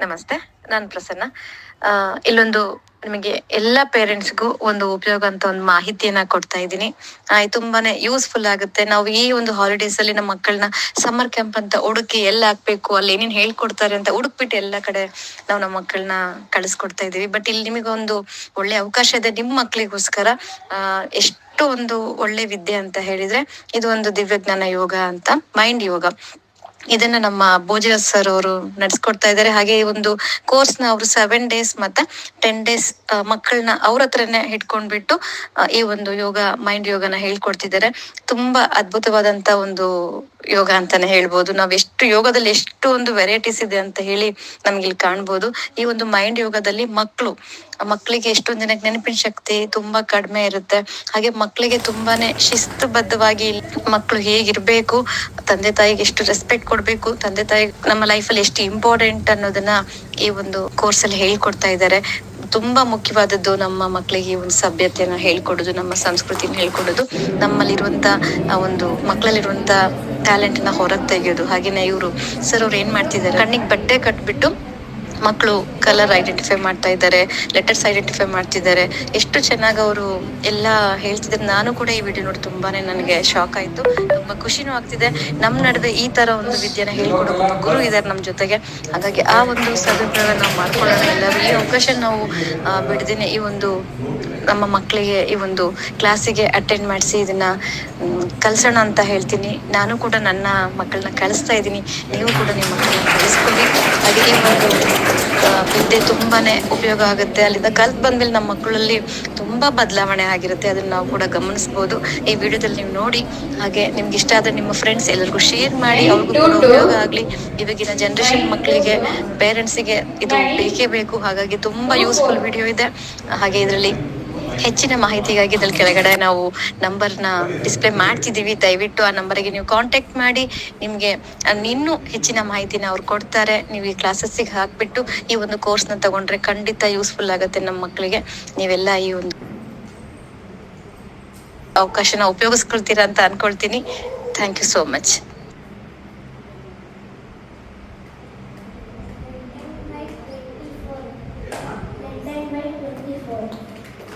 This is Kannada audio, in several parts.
ನಮಸ್ತೆ, ನಾನು ಪ್ರಸನ್ನ. ಇಲ್ಲೊಂದು ನಿಮಗೆ ಎಲ್ಲ ಪೇರೆಂಟ್ಸ್ಗೂ ಒಂದು ಉಪಯೋಗ ಅಂತ ಒಂದು ಮಾಹಿತಿಯನ್ನ ಕೊಡ್ತಾ ಇದ್ದೀನಿ. ತುಂಬಾನೇ ಯೂಸ್ಫುಲ್ ಆಗುತ್ತೆ. ನಾವು ಈ ಒಂದು ಹಾಲಿಡೇಸ್ ಅಲ್ಲಿ ನಮ್ಮ ಮಕ್ಕಳನ್ನ ಸಮ್ಮರ್ ಕ್ಯಾಂಪ್ ಅಂತ ಹುಡುಕಿ ಎಲ್ಲ ಹಾಕ್ಬೇಕು, ಅಲ್ಲಿ ಏನೇನು ಹೇಳ್ಕೊಡ್ತಾರೆ ಅಂತ ಹುಡುಕ್ಬಿಟ್ಟು ಎಲ್ಲ ಕಡೆ ನಾವು ನಮ್ಮ ಮಕ್ಕಳನ್ನ ಕಳಿಸ್ಕೊಡ್ತಾ ಇದೀವಿ ಬಟ್ ಇಲ್ಲಿ ನಿಮಗೊಂದು ಒಳ್ಳೆ ಅವಕಾಶ ಇದೆ ನಿಮ್ಮ ಮಕ್ಕಳಿಗೋಸ್ಕರ. ಎಷ್ಟು ಒಂದು ಒಳ್ಳೆ ವಿದ್ಯೆ ಅಂತ ಹೇಳಿದ್ರೆ ಇದು ಒಂದು ದಿವ್ಯಜ್ಞಾನ ಯೋಗ ಅಂತ, ಮೈಂಡ್ ಯೋಗ. ಇದನ್ನ ನಮ್ಮ ಭೋಜ ಸರ್ ಅವರು ನಡೆಸ್ಕೊಡ್ತಾ ಇದ್ದಾರೆ ಹಾಗೆ ಈ ಒಂದು ಕೋರ್ಸ್ನ ಅವರು ಸೆವೆನ್ ಡೇಸ್ ಮತ್ತೆ ಟೆನ್ ಡೇಸ್ ಮಕ್ಕಳನ್ನ ಅವ್ರ ಹತ್ರನೇ ಹಿಡ್ಕೊಂಡ್ಬಿಟ್ಟು ಈ ಒಂದು ಯೋಗ ಮೈಂಡ್ ಯೋಗನ ಹೇಳ್ಕೊಡ್ತಿದ್ದಾರೆ ತುಂಬಾ ಅದ್ಭುತವಾದಂತ ಒಂದು ಯೋಗ ಅಂತಾನೆ ಹೇಳ್ಬೋದು. ನಾವ್ ಎಷ್ಟು ಯೋಗದಲ್ಲಿ ಎಷ್ಟು ಒಂದು ವೆರೈಟೀಸ್ ಇದೆ ಅಂತ ಹೇಳಿ ನಮ್ಗೆ ಇಲ್ಲಿ ಕಾಣ್ಬೋದು. ಈ ಒಂದು ಮೈಂಡ್ ಯೋಗದಲ್ಲಿ ಮಕ್ಕಳು ಮಕ್ಕಳಿಗೆ ಎಷ್ಟೊಂದ್ ಜನಕ್ಕೆ ನೆನಪಿನ ಶಕ್ತಿ ತುಂಬಾ ಕಡಿಮೆ ಇರುತ್ತೆ. ಹಾಗೆ ಮಕ್ಕಳಿಗೆ ತುಂಬಾನೇ ಶಿಸ್ತುಬದ್ಧವಾಗಿ ಮಕ್ಕಳು ಹೇಗಿರ್ಬೇಕು, ತಂದೆ ತಾಯಿಗೆ ಎಷ್ಟು ರೆಸ್ಪೆಕ್ಟ್ ಕೊಡ್ಬೇಕು, ತಂದೆ ತಾಯಿ ನಮ್ಮ ಲೈಫ್ ಅಲ್ಲಿ ಎಷ್ಟು ಇಂಪಾರ್ಟೆಂಟ್ ಅನ್ನೋದನ್ನ ಈ ಒಂದು ಕೋರ್ಸ್ ಅಲ್ಲಿ ಹೇಳ್ಕೊಡ್ತಾ ಇದ್ದಾರೆ. ತುಂಬಾ ಮುಖ್ಯವಾದದ್ದು ನಮ್ಮ ಮಕ್ಕಳಿಗೆ ಈ ಒಂದು ಸಭ್ಯತೆಯನ್ನ ಹೇಳ್ಕೊಡೋದು, ನಮ್ಮ ಸಂಸ್ಕೃತಿನ ಹೇಳ್ಕೊಡೋದು. ನಮ್ಮಲ್ಲಿರುವಂತ ಒಂದು ಮಕ್ಕಳಲ್ಲಿರುವಂತ ಟ್ಯಾಲೆಂಟ್ನ ಹೊರಗೆ ತೆಗೆಯೋದು ಹಾಗೇನೆ ಇವರು ಸರ್ ಅವ್ರು ಏನ್ ಮಾಡ್ತಿದ್ದಾರೆ? ಕಣ್ಣಿಗೆ ಬಟ್ಟೆ ಕಟ್ಬಿಟ್ಟು ಮಕ್ಕಳು ಕಲರ್ ಐಡೆಂಟಿಫೈ ಮಾಡ್ತಾ ಇದ್ದಾರೆ ಲೆಟರ್ಸ್ ಐಡೆಂಟಿಫೈ ಮಾಡ್ತಿದ್ದಾರೆ. ಎಷ್ಟು ಚೆನ್ನಾಗಿ ಅವರು ಎಲ್ಲ ಹೇಳ್ತಿದ್ರು ನಾನು ಕೂಡ ಈ ವಿಡಿಯೋ ನೋಡಿ ತುಂಬಾನೇ ನನಗೆ ಶಾಕ್ ಆಯ್ತು. ತುಂಬಾ ಖುಷಿನೂ ಆಗ್ತಿದೆ. ನಮ್ಮ ನಡುವೆ ಈ ತರ ಒಂದು ವಿದ್ಯೆನ ಹೇಳ್ಕೊಡೋ ಒಬ್ಬ ಗುರು ಇದ್ದಾರೆ ನಮ್ಮ ಜೊತೆಗೆ. ಹಾಗಾಗಿ ಆ ಒಂದು ಸದುಪಯೋಗ ನಾವು ಮಾಡ್ಕೊಳ್ಳೋಣ. ಎಲ್ಲರೂ ಈ ಅವಕಾಶ ನಾವು ಬಿಡ್ದೇನೆ. ಈ ಒಂದು ನಮ್ಮ ಮಕ್ಕಳಿಗೆ ಈ ಒಂದು ಕ್ಲಾಸಿಗೆ ಅಟೆಂಡ್ ಮಾಡಿಸಿ ಇದನ್ನ ಕಲಿಸೋಣ ಅಂತ ಹೇಳ್ತೀನಿ. ನಾನು ಕೂಡ ನನ್ನ ಮಕ್ಕಳನ್ನ ಕಳಿಸ್ತಾ ಇದ್ದೀನಿ. ನೀವು ಕೂಡ ನಿಮ್ಮ ಮಕ್ಕಳನ್ನ ಕಳಿಸ್ಕೊಳ್ಳಿ. ಅಡುಗೆ ಒಂದು ವಿದ್ಯೆ ತುಂಬಾನೇ ಉಪಯೋಗ ಆಗುತ್ತೆ. ಅಲ್ಲಿಂದ ಕಲ್ತ್ ಬಂದ್ಮೇಲೆ ನಮ್ಮ ಮಕ್ಕಳಲ್ಲಿ ತುಂಬಾ ಬದಲಾವಣೆ ಆಗಿರುತ್ತೆ. ಅದನ್ನ ನಾವು ಕೂಡ ಗಮನಿಸಬಹುದು ಈ ವಿಡಿಯೋದಲ್ಲಿ ನೀವು ನೋಡಿ ಹಾಗೆ ನಿಮ್ಗೆ ಇಷ್ಟ ಆದ್ರೆ ನಿಮ್ಮ ಫ್ರೆಂಡ್ಸ್ ಎಲ್ಲರಿಗೂ ಶೇರ್ ಮಾಡಿ. ಅವ್ರಿಗೂ ಕೂಡ ಉಪಯೋಗ ಆಗ್ಲಿ. ಇವಾಗಿನ ಜನರೇಷನ್ ಮಕ್ಕಳಿಗೆ ಪೇರೆಂಟ್ಸಿಗೆ ಇದು ಬೇಕೇ ಬೇಕು. ಹಾಗಾಗಿ ತುಂಬಾ ಯೂಸ್ಫುಲ್ ವಿಡಿಯೋ ಇದೆ. ಹಾಗೆ ಇದರಲ್ಲಿ ಹೆಚ್ಚಿನ ಮಾಹಿತಿಗಾಗಿ ಇದ್ರಲ್ಲಿ ಕೆಳಗಡೆ ನಾವು ನಂಬರ್ನ ಡಿಸ್ಪ್ಲೇ ಮಾಡ್ತಿದೀವಿ ದಯವಿಟ್ಟು ಆ ನಂಬರ್ಗೆ ನೀವು ಕಾಂಟ್ಯಾಕ್ಟ್ ಮಾಡಿ. ನಿಮ್ಗೆ ಇನ್ನೂ ಹೆಚ್ಚಿನ ಮಾಹಿತಿನ ಅವ್ರು ಕೊಡ್ತಾರೆ. ನೀವು ಈ ಕ್ಲಾಸಸ್ಸಿಗೆ ಹಾಕ್ಬಿಟ್ಟು ಈ ಒಂದು ಕೋರ್ಸ್ನ ತಗೊಂಡ್ರೆ ಖಂಡಿತ ಯೂಸ್ಫುಲ್ ಆಗುತ್ತೆ ನಮ್ಮ ಮಕ್ಕಳಿಗೆ. ನೀವೆಲ್ಲ ಈ ಒಂದು ಅವಕಾಶನ ಉಪಯೋಗಿಸ್ಕೊಳ್ತೀರಾ ಅಂತ ಅನ್ಕೊಳ್ತೀನಿ. Thank you so much.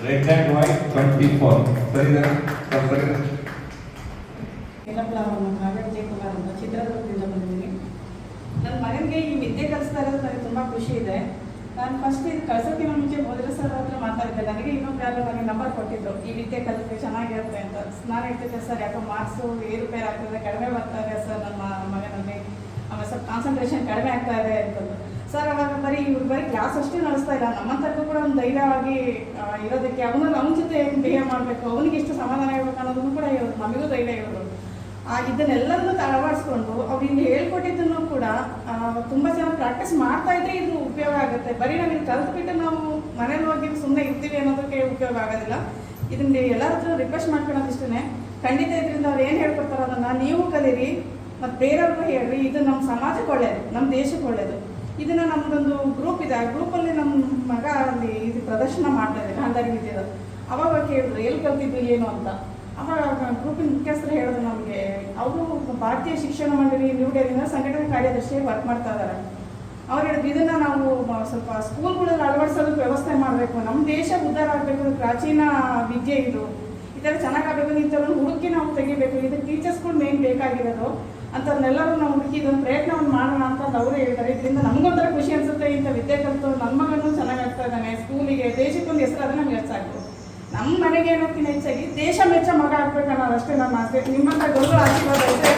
Red and white twenty four sir ಅಂತ ಚಿತ್ರದುರ್ಗದಿಂದ ಬಂದಿದ್ದೀನಿ. ನನ್ನ ಮಗನಿಗೆ ಈ ವಿದ್ಯೆ ಕಲಿಸ್ತಾ ಇರೋದು ನನಗೆ ತುಂಬ ಖುಷಿ ಇದೆ. ನಾನು ಫಸ್ಟ್ ಇದು ಕಳ್ಸೋಕ್ಕಿಂತ ಮುಂಚೆ ಮೊದಲ ಸರ್ ಹತ್ರ ಮಾತಾಡಿದ್ದೆ. ನನಗೆ ಇನ್ನೊಬ್ರು ಯಾರು ನನಗೆ ನಂಬರ್ ಕೊಟ್ಟಿದ್ರು. ಈ ವಿದ್ಯೆ ಕಲಿತ್ರೆ ಚೆನ್ನಾಗಿರುತ್ತೆ ಅಂತ. ನಾನು ಹೇಳ್ತಿದ್ದೆ, ಸರ್, ಯಾಕೋ ಮಾರ್ಕ್ಸು ಏರುಪೇರು ಆಗ್ತದೆ, ಕಡಿಮೆ ಬರ್ತಾ ಇದೆ, ಸರ್, ನಮ್ಮ ಮಗನಲ್ಲಿ. ಆಮೇಲೆ ಸ್ವಲ್ಪ ಕಾನ್ಸಂಟ್ರೇಷನ್ ಕಡಿಮೆ ಆಗ್ತಾ ಇದೆ ಅಂತಂದು ಸರ್ ಅವಾಗ ಬರೀ ಇವ್ರು ಬರೀ ಕ್ಲಾಸ್ ಅಷ್ಟೇ ನಡೆಸ್ತಾ ಇಲ್ಲ. ನಮ್ಮಂತರ್ಗೂ ಕೂಡ ಒಂದು ಧೈರ್ಯವಾಗಿ ಇರೋದಕ್ಕೆ ಅವನು ನಮ್ಮ ಜೊತೆ ಬಿಹೇವ್ ಮಾಡಬೇಕು. ಅವನಿಗೆ ಎಷ್ಟು ಸಮಾಧಾನ ಇರಬೇಕು ಅನ್ನೋದನ್ನು ಕೂಡ ಇವರು, ನಮಗೂ ಧೈರ್ಯ ಇವರು. ಆ ಇದನ್ನೆಲ್ಲದನ್ನು ಅಳವಡಿಸ್ಕೊಂಡು ಅವ್ರು ಹೇಳ್ಕೊಟ್ಟಿದ್ದನ್ನು ಕೂಡ ತುಂಬ ಜನ ಪ್ರಾಕ್ಟೀಸ್ ಮಾಡ್ತಾ ಇದ್ರೆ ಇದು ಉಪಯೋಗ ಆಗುತ್ತೆ. ಬರೀ ನಾವು ಕಲ್ತ್ಬಿಟ್ಟು ನಾವು ಮನೇಲಿ ಹೋಗಿ ಸುಮ್ಮನೆ ಇರ್ತೀವಿ ಅನ್ನೋದಕ್ಕೆ ಉಪಯೋಗ ಆಗೋದಿಲ್ಲ. ಇದನ್ನ ಎಲ್ಲರ ಹತ್ರ ರಿಕ್ವೆಸ್ಟ್ ಮಾಡ್ಕೊಳ್ಳೋದಿಷ್ಟೇ ಖಂಡಿತ ಇದರಿಂದ ಅವ್ರು ಏನು ಹೇಳ್ಕೊಡ್ತಾರೋ ಅದನ್ನು ನೀವು ಕಲೀರಿ, ಮತ್ತು ಬೇರೆಯವ್ರಿಗೂ ಹೇಳ್ರಿ. ಇದು ನಮ್ಮ ಸಮಾಜಕ್ಕೆ ಒಳ್ಳೇದು, ನಮ್ಮ ದೇಶಕ್ಕೆ ಒಳ್ಳೇದು. ಇದನ್ನ ನಮ್ದೊಂದು ಗ್ರೂಪ್ ಇದೆ. ಆ ಗ್ರೂಪಲ್ಲಿ ನಮ್ಮ ಮಗ ಅಲ್ಲಿ ಇದು ಪ್ರದರ್ಶನ ಮಾಡ್ತಾ ಇದೆ ಗಾಂಧಾರಿ ವಿದ್ಯೆದು. ಅವಾಗ ಕೇಳಿದ್ರು, ಎಲ್ಲಿ ಕಲ್ತಿದ್ರು ಏನು ಅಂತ? ಅವಾಗ ಗ್ರೂಪಿನ ಮುಖ್ಯಸ್ಥರು ಹೇಳಿದ್ರು ನಮಗೆ, ಅವರು ಭಾರತೀಯ ಶಿಕ್ಷಣ ಮಂಡಳಿ ನ್ಯೂ ಸಂಘಟನೆ ಕಾರ್ಯದರ್ಶಿಯಾಗಿ ವರ್ಕ್ ಮಾಡ್ತಾ ಇದ್ದಾರೆ. ಅವ್ರು ಹೇಳಿದ್ರು, ಇದನ್ನ ನಾವು ಸ್ವಲ್ಪ ಸ್ಕೂಲ್ಗಳಲ್ಲಿ ಅಳವಡಿಸೋದಕ್ಕೆ ವ್ಯವಸ್ಥೆ ಮಾಡಬೇಕು. ನಮ್ಮ ದೇಶ ಉದ್ಧಾರ ಆಗಬೇಕು ಪ್ರಾಚೀನ ವಿದ್ಯೆ ಇದು. ಈ ಥರ ಚೆನ್ನಾಗಾಗಬೇಕು ಇಂಥವ್ರನ್ನ ಹುಡುಕಿ ನಾವು ತೆಗಿಬೇಕು. ಇದಕ್ಕೆ ಟೀಚರ್ಸ್ಗಳು ಮೇನ್ ಬೇಕಾಗಿರೋದು. ಅಂಥವ್ರನ್ನೆಲ್ಲರೂ ನಾವು ಹುಡುಕಿ ಇದೊಂದು ಪ್ರಯತ್ನವನ್ನು ಮಾಡೋಣ ಅಂತ ಅವರು ಹೇಳ್ತಾರೆ. ಇದರಿಂದ ನಮಗೊಂಥರ ಖುಷಿ ಅನ್ಸುತ್ತೆ ಇಂಥ ವಿದ್ಯೆ ಕಲಿತು ನನ್ನ ಮಗನೂ ಚೆನ್ನಾಗಿ ಆಗ್ತಾ ಇದ್ದಾನೆ ಸ್ಕೂಲಿಗೆ ದೇಶಕ್ಕೊಂದು ಹೆಸರಾದ್ರೆ ನಮ್ಗೆ ಹೆಚ್ಚಾಗ್ತು ನಮ್ಮ ಮನೆಗೆ ಏನೋಕ್ಕಿಂತ ಹೆಚ್ಚಾಗಿ ದೇಶ ಮೆಚ್ಚ ಮಗ ಆಗ್ಬೇಕು ಅನ್ನೋ ಅಷ್ಟೇ ನಾನು ಆಸೆ. ನಿಮ್ಮಂಥ ಗುರುಗಳ ಆಶೀರ್ವಾದ ಇದ್ದರೆ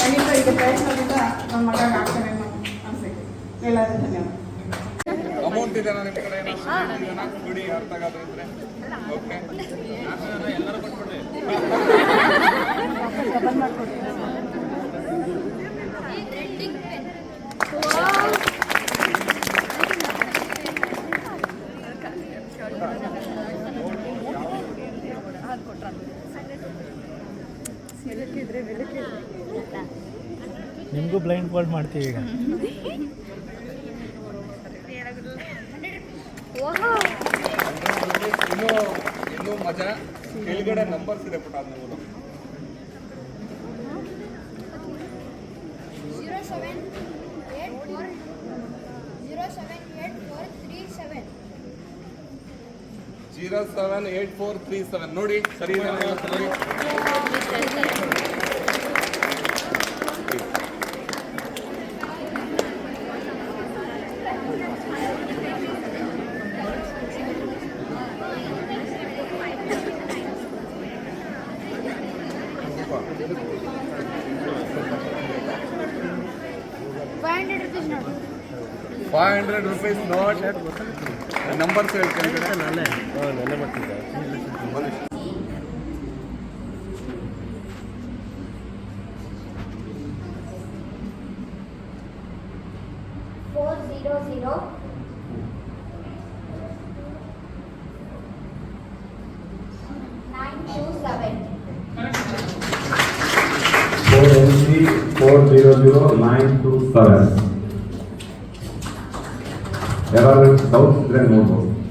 ಖಂಡಿತ ಇದು ಪ್ರಯತ್ನದಿಂದ ನಮ್ಮ ಮಗ ಆಗ್ತಾನೆ ಅನ್ನೋ ಅನಿಸಿಕೆ. ಎಲ್ಲರಿಗೂ ಧನ್ಯವಾದ. ಅಮೌಂಟ್ ಇದೆ ನಿಮ್ಮ ಕಡೆ ಬಿಡಿ ಅರ್ಥ ಆಗೋದು ಇದ್ರೆ ಓಕೆ ಎಲ್ಲರೂ ಕೊಟ್ಬಿಡಿ ನಿಮಗೂ ಬ್ಲೈಂಡ್ ಫೋಲ್ಡ್ ಮಾಡ್ತೀವಿ ಈಗ. ಇನ್ನೂ ಇನ್ನೂ ಮಜಾ. ಕೆಳಗಡೆ ನಂಬರ್ಸ್ ಇದೆ ಪುಟ zero seven eight four three seven. ನೋಡಿ ಸರಿ ಇದೆ. ಇವತ್ತು ನೋಡಿ ಫೈವ್ ಹಂಡ್ರೆಡ್ ರುಪೀಸ್ ನೋಡಿ five hundred rupees note numbers ಹೇಳ್ತೀನಿ ನಾಳೆ ನೆನ್ನೆ ಬರ್ತಿದ್ದೆ four zero zero nine two seven four NC four zero zero nine there are doubts and no more.